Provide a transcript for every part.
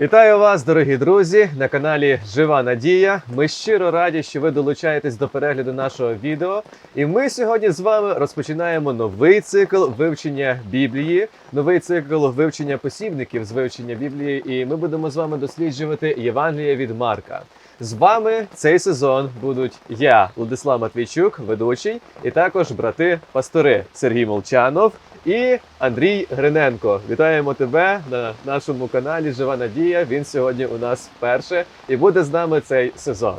Вітаю вас, дорогі друзі, на каналі Жива Надія. Ми щиро раді, що ви долучаєтесь до перегляду нашого відео. І ми сьогодні з вами розпочинаємо новий цикл вивчення Біблії, новий цикл вивчення посібників з вивчення Біблії. І ми будемо з вами досліджувати Євангеліє від Марка. З вами цей сезон будуть я, Владислав Матвійчук, ведучий, і також брати-пастори Сергій Молчанов і Андрій Гриненко. Вітаємо тебе на нашому каналі Жива Надія. Він сьогодні у нас вперше і буде з нами цей сезон.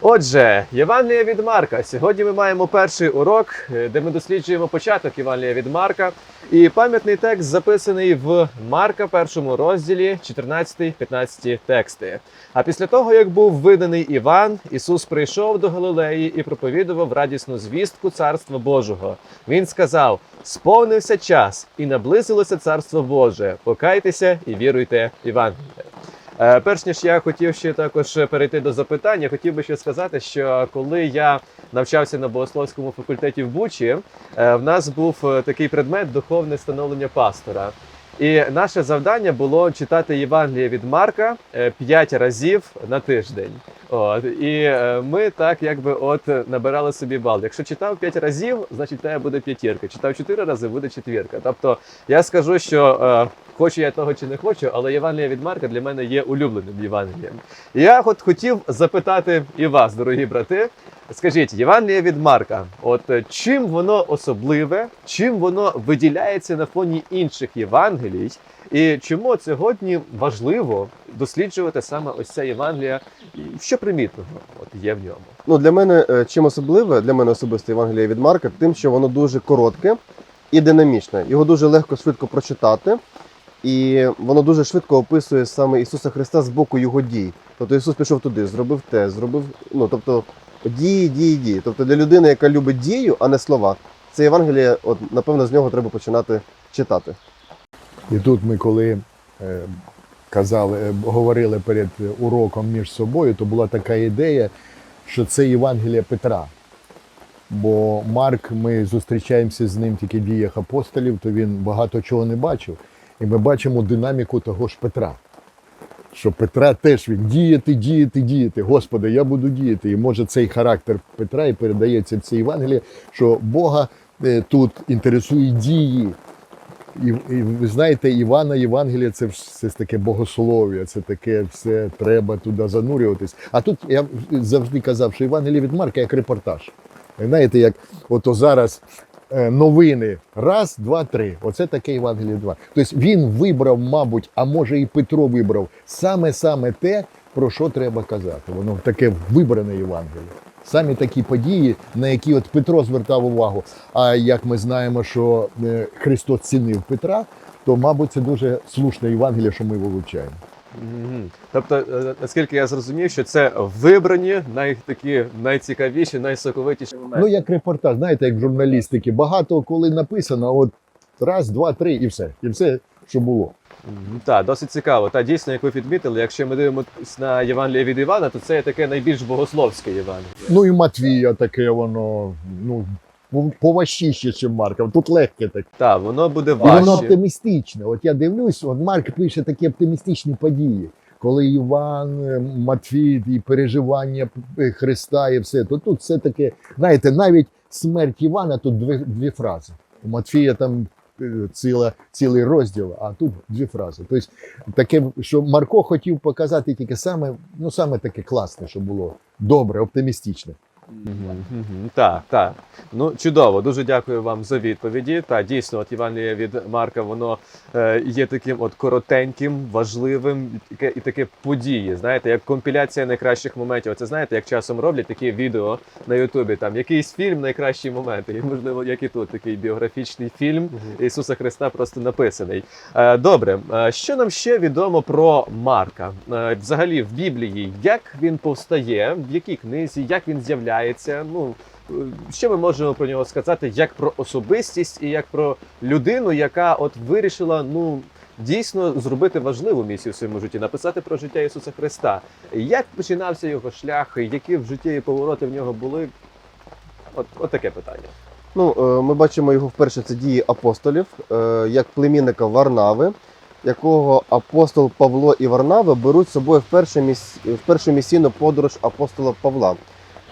Отже, Євангелія від Марка. Сьогодні ми маємо перший урок, е, де ми досліджуємо початок Євангелія від Марка. І пам'ятний текст записаний в Марка, першому розділі, 14-15 тексти. А після того, як був виданий Іван, Ісус прийшов до Галилеї і проповідував радісну звістку Царства Божого. Він сказав: сповнився час і наблизилося Царство Боже. Покайтеся і віруйте. Е, Перш ніж я хотів ще також перейти до запитань, я хотів би ще сказати, що коли я навчався на богословському факультеті в Бучі, е, в нас був е, такий предмет духовне становлення пастора. І наше завдання було читати Євангеліє від Марка 5 разів на тиждень. От і е, ми так якби от набирали собі бал. Якщо читав 5 разів, значить тебе буде п'ятірка. Читав 4 рази, буде четвірка. Тобто я скажу, що е, хочу я того чи не хочу, але Євангеліє від Марка для мене є улюбленим Євангелієм. І я от хотів запитати і вас, дорогі брати. Скажіть, Євангеліє від Марка, от е, чим воно особливе, чим воно виділяється на фоні інших Євангелій, і чому сьогодні важливо досліджувати саме ось це Євангелія, що примітного от є в ньому? Ну, для мене е, чим особливе, для мене особисто Євангеліє від Марка, тим, що воно дуже коротке і динамічне. Його дуже легко швидко прочитати, і воно дуже швидко описує саме Ісуса Христа з боку його дій. Тобто Ісус пішов туди, зробив те, зробив. Ну тобто дії, дії, дії. Тобто для людини, яка любить дію, а не слова, це Євангеліє, от напевно, з нього треба починати читати. І тут ми, коли е, казали, е, говорили перед уроком між собою, то була така ідея, що це Євангелія Петра. Бо Марк, ми зустрічаємося з ним тільки в діях апостолів, то він багато чого не бачив. І ми бачимо динаміку того ж Петра. Що Петра теж він діяти, діяти, діяти. Господи, я буду діяти. І може цей характер Петра і передається в цій Євангелії, що Бога е, тут інтересує дії. І, і ви знаєте, Івана Євангелія це все таке богослов'я, це таке все треба туди занурюватись. А тут я завжди казав, що Євангеліє від Марка як репортаж. Знаєте, як ото зараз новини раз, два, три. Оце таке Євангеліє від Марка. Тобто він вибрав, мабуть, а може і Петро вибрав саме-саме те, про що треба казати. Воно таке вибране Євангеліє. Самі такі події, на які от Петро звертав увагу. А як ми знаємо, що е, Христос цінив Петра, то, мабуть, це дуже слушне Євангеліє, що ми вивчаємо. Тобто, е, наскільки я зрозумів, що це вибрані най, такі найцікавіші, найсоковитіші моменти. Ну, як репортаж, знаєте, як в журналістики, багато коли написано, от раз, два, три, і все. І все, що було. Так, досить цікаво. Та дійсно, як ви підмітили, якщо ми дивимося на Євангеліє від Івана, то це таке найбільш богословське Євангеліє. Ну і Матвія таке воно, ну, поважчіше, ніж Марка. Тут легке таке. Так, воно буде І воно важче. оптимістичне. От я дивлюсь, от Марк пише такі оптимістичні події. Коли Іван, е, Матвій і переживання е, Христа і все, то тут все таке, знаєте, навіть смерть Івана тут дві, дві фрази. У Матфія там е, ціла, цілий розділ, а тут дві фрази. Тобто таке, що Марко хотів показати тільки саме, ну саме таке класне, що було добре, оптимістичне. Так, так. Ну чудово, дуже дякую вам за відповіді. Та дійсно, от Євангеліє від Марка, воно е, є таким от коротеньким, важливим і таке, і таке події. Знаєте, як компіляція найкращих моментів. Це знаєте, як часом роблять такі відео на Ютубі. Там якийсь фільм, найкращі моменти. І можливо, як і тут, такий біографічний фільм Ісуса Христа просто написаний. Е, добре, е, що нам ще відомо про Марка? Е, взагалі в Біблії, як він повстає, в якій книзі, як він з'являється? Ну е, що ми можемо про нього сказати, як про особистість і як про людину, яка от вирішила, ну. Дійсно зробити важливу місію в своєму житті, написати про життя Ісуса Христа. Як починався його шлях, які в житті повороти в нього були? От, от таке питання. Ну, е, ми бачимо його вперше це дії апостолів, е, як племінника Варнави. якого апостол Павло і Варнава беруть з собою в першу, в першу місійну подорож апостола Павла.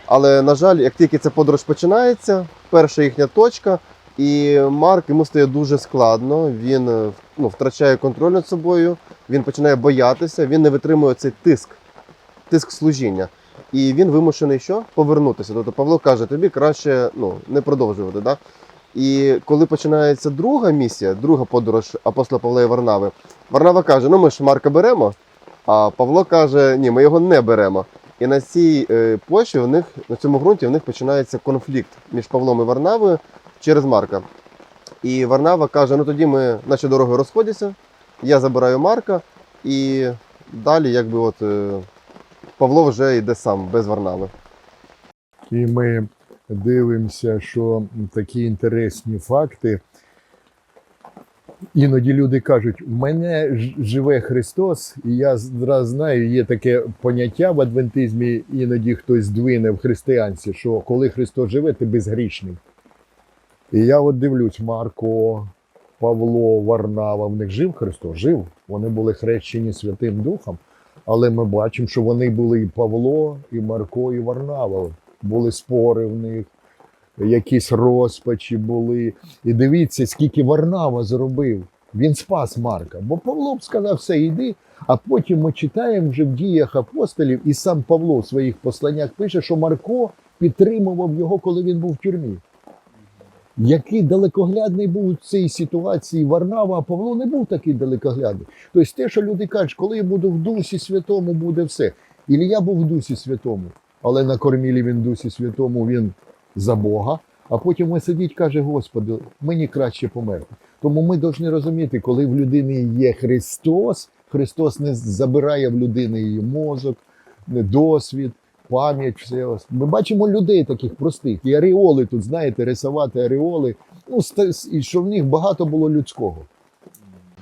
Але, на жаль, як тільки ця подорож починається, перша їхня точка, і Марк йому стає дуже складно. Він е, ну, втрачає контроль над собою, він починає боятися, він не витримує цей тиск, тиск служіння. І він вимушений що? Повернутися. Тобто Павло каже, тобі краще ну, не продовжувати. Да? І коли починається друга місія, друга подорож апостола Павла і Варнави, Варнава каже: ну ми ж Марка беремо, а Павло каже, ні, ми його не беремо. І на цій е, почві в них, на цьому ґрунті в них починається конфлікт між Павлом і Варнавою через Марка. І Варнава каже: ну тоді ми наші дороги розходяться, я забираю Марка, і далі, якби от е, Павло вже йде сам без Варнави. І ми дивимося, що такі інтересні факти. Іноді люди кажуть, у мене живе Христос, і я зразу знаю, є таке поняття в адвентизмі, іноді хтось двине в християнстві, що коли Христос живе, ти безгрішний. І я от дивлюсь, Марко, Павло, Варнава, в них жив Христос, жив. Вони були хрещені Святим Духом, але ми бачимо, що вони були і Павло, і Марко, і Варнава. Були спори в них, якісь розпачі були. І дивіться, скільки Варнава зробив. Він спас Марка. Бо Павло б сказав, все, йди. А потім ми читаємо вже в діях апостолів, і сам Павло в своїх посланнях пише, що Марко підтримував його, коли він був в тюрмі. Який далекоглядний був у цій ситуації Варнава, а Павло не був такий далекоглядний. Тобто те, що люди кажуть, коли я буду в Дусі Святому, буде все. Ілія був в Дусі Святому, але на кормілі він Дусі Святому він за Бога. А потім він сидить, каже: Господи, мені краще померти. Тому ми повинні розуміти, коли в людини є Христос, Христос не забирає в людини її мозок, досвід, пам'ять, все. Ми бачимо людей таких простих. І аріоли тут, знаєте, рисувати аріоли. Ну, і що в них багато було людського.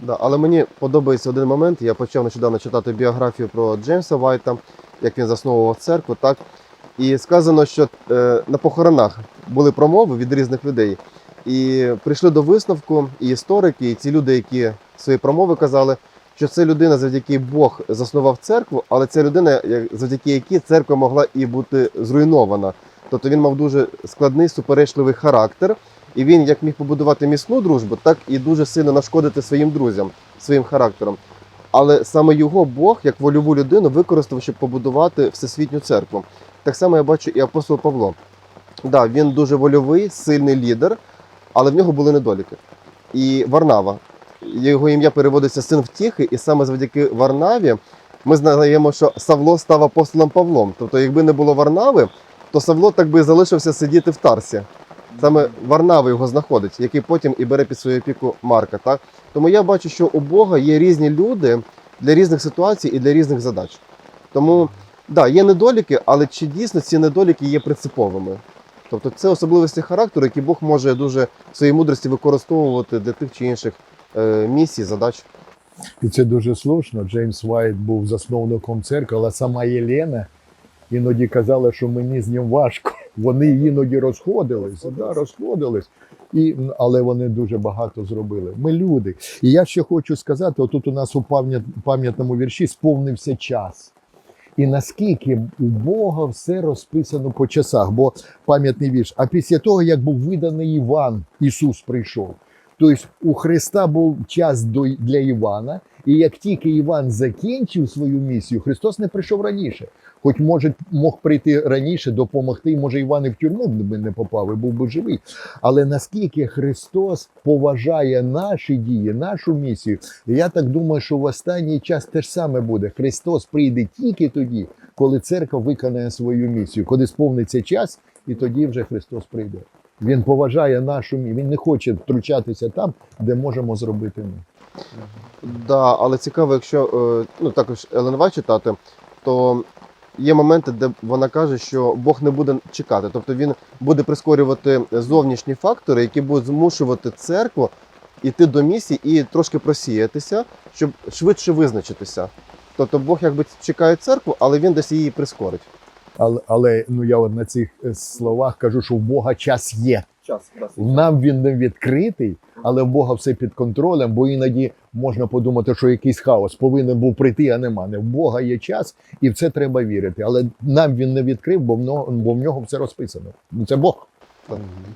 Да, але мені подобається один момент. Я почав нещодавно читати біографію про Джеймса Вайта, як він засновував церкву, так. І сказано, що е, на похоронах були промови від різних людей. І прийшли до висновку і історики, і ці люди, які свої промови казали, що це людина, завдяки Бог заснував церкву, але це людина, як- завдяки якій церква могла і бути зруйнована. Тобто він мав дуже складний, суперечливий характер, і він як міг побудувати міцну дружбу, так і дуже сильно нашкодити своїм друзям, своїм характером. Але саме його Бог, як вольову людину, використав, щоб побудувати всесвітню церкву. Так само я бачу і апостол Павло. Да, він дуже вольовий, сильний лідер, але в нього були недоліки. І Варнава. Його ім'я переводиться син втіхи, і саме завдяки Варнаві ми знаємо, що Савло став апостолом Павлом. Тобто, якби не було Варнави, то Савло так би залишився сидіти в Тарсі. Саме Варнава його знаходить, який потім і бере під свою опіку Марка. Так? Тому я бачу, що у Бога є різні люди для різних ситуацій і для різних задач. Тому, да, є недоліки, але чи дійсно ці недоліки є принциповими? Тобто це особливості характеру, які Бог може дуже в своїй мудрості використовувати для тих чи інших е, місій, задач. І це дуже слушно. Джеймс Вайт був засновником церкви, але сама Єлена іноді казала, що мені з ним важко. Вони іноді розходилися, да, розходились. І, але вони дуже багато зробили. Ми люди. І я ще хочу сказати: отут у нас у пам'ятному вірші сповнився час. І наскільки у Бога все розписано по часах, бо пам'ятний вірш. А після того, як був виданий Іван, Ісус прийшов. Тобто у Христа був час для Івана, і як тільки Іван закінчив свою місію, Христос не прийшов раніше. Хоч може мог прийти раніше, допомогти, може Іван і в тюрму б не попав і був би живий. Але наскільки Христос поважає наші дії, нашу місію, я так думаю, що в останній час те ж саме буде. Христос прийде тільки тоді, коли церква виконає свою місію, коли сповниться час, і тоді вже Христос прийде. Він поважає нашу місію, він не хоче втручатися там, де можемо зробити ми. Да, але цікаво, якщо е, ну, також Елен читати, то є моменти, де вона каже, що Бог не буде чекати. Тобто він буде прискорювати зовнішні фактори, які будуть змушувати церкву йти до місії і трошки просіятися, щоб швидше визначитися. Тобто Бог якби чекає церкву, але він десь її прискорить. Але, але ну я от на цих е, словах кажу, що в Бога час є. Час, Нам він не відкритий, але в Бога все під контролем, бо іноді можна подумати, що якийсь хаос повинен був прийти, а нема. Не в Бога є час, і в це треба вірити. Але нам він не відкрив, бо в нього, бо в нього все розписано. Це Бог.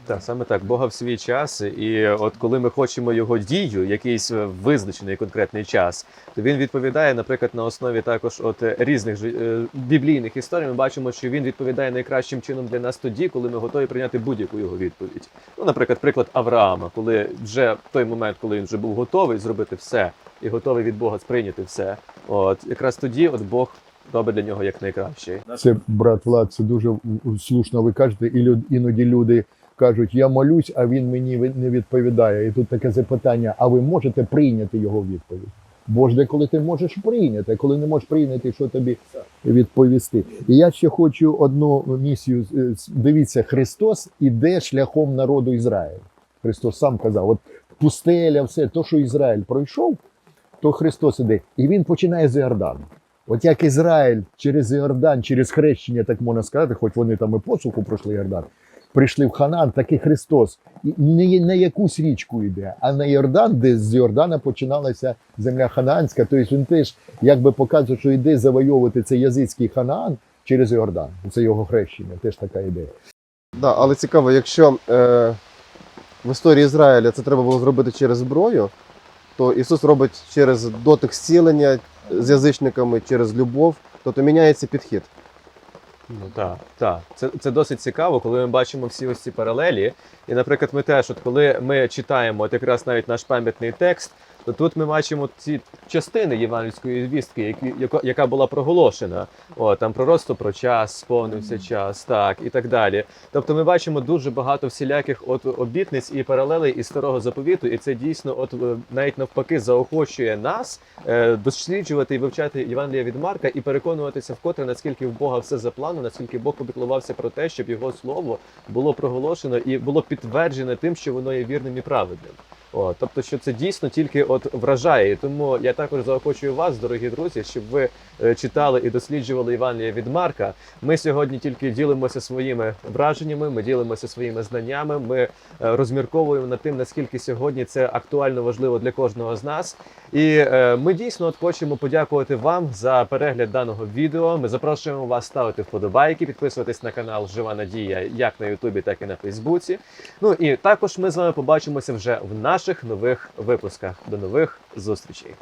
Так, саме так, Бога в свій час. І от коли ми хочемо його дію, якийсь е, визначений конкретний час, то він відповідає, наприклад, на основі також от е, різних е, біблійних історій. Ми бачимо, що він відповідає найкращим чином для нас тоді, коли ми готові прийняти будь-яку його відповідь. Ну, наприклад, приклад Авраама, коли вже в той момент, коли він вже був готовий зробити все і готовий від Бога сприйняти все. От якраз тоді, от Бог робить для нього як найкраще. Це брат Влад, це дуже слушно. Ви кажете, і іноді люди кажуть, я молюсь, а він мені не відповідає. І тут таке запитання: а ви можете прийняти його відповідь? Бо ж деколи ти можеш прийняти, коли не можеш прийняти, що тобі відповісти. І я ще хочу одну місію. Дивіться, Христос іде шляхом народу Ізраїлю. Христос сам казав: от пустеля, все, то, що Ізраїль пройшов, то Христос іде. І він починає з Іордану. От як Ізраїль через Іордан, через хрещення, так можна сказати, хоч вони там і посуху пройшли Іордан, прийшли в Ханан, так і Христос не на якусь річку йде, а на Йордан, де з Йордана починалася земля Ханаанська. Тобто він теж якби показує, що йде завойовувати цей язицький Ханаан через Йордан. Це його хрещення, теж така ідея. Да, але цікаво, якщо е, в історії Ізраїля це треба було зробити через зброю, то Ісус робить через дотик зцілення з язичниками, через любов, тобто міняється підхід. Ну так, так. Це, це досить цікаво, коли ми бачимо всі ось ці паралелі. І, наприклад, ми теж, от коли ми читаємо от якраз навіть наш пам'ятний текст, то тут ми бачимо ці частини євангельської звістки, які, яко- яка була проголошена. О, там пророцтво про час, сповнився час, так і так далі. Тобто ми бачимо дуже багато всіляких от обітниць і паралелей із старого заповіту, і це дійсно, от е, навіть навпаки, заохочує нас е, досліджувати і вивчати Євангелія від Марка і переконуватися вкотре, наскільки в Бога все за планом, наскільки Бог попіклувався про те, щоб його слово було проголошено і було підтверджене тим, що воно є вірним і праведним. О, тобто, що це дійсно тільки от вражає. Тому я також заохочую вас, дорогі друзі, щоб ви е, читали і досліджували Євангелія від Марка. Ми сьогодні тільки ділимося своїми враженнями, ми ділимося своїми знаннями. Ми е, розмірковуємо над тим, наскільки сьогодні це актуально важливо для кожного з нас. І е, ми дійсно от хочемо подякувати вам за перегляд даного відео. Ми запрошуємо вас ставити вподобайки, підписуватись на канал Жива Надія як на Ютубі, так і на Фейсбуці. Ну і також ми з вами побачимося вже в наших нових випусках. До нових зустрічей.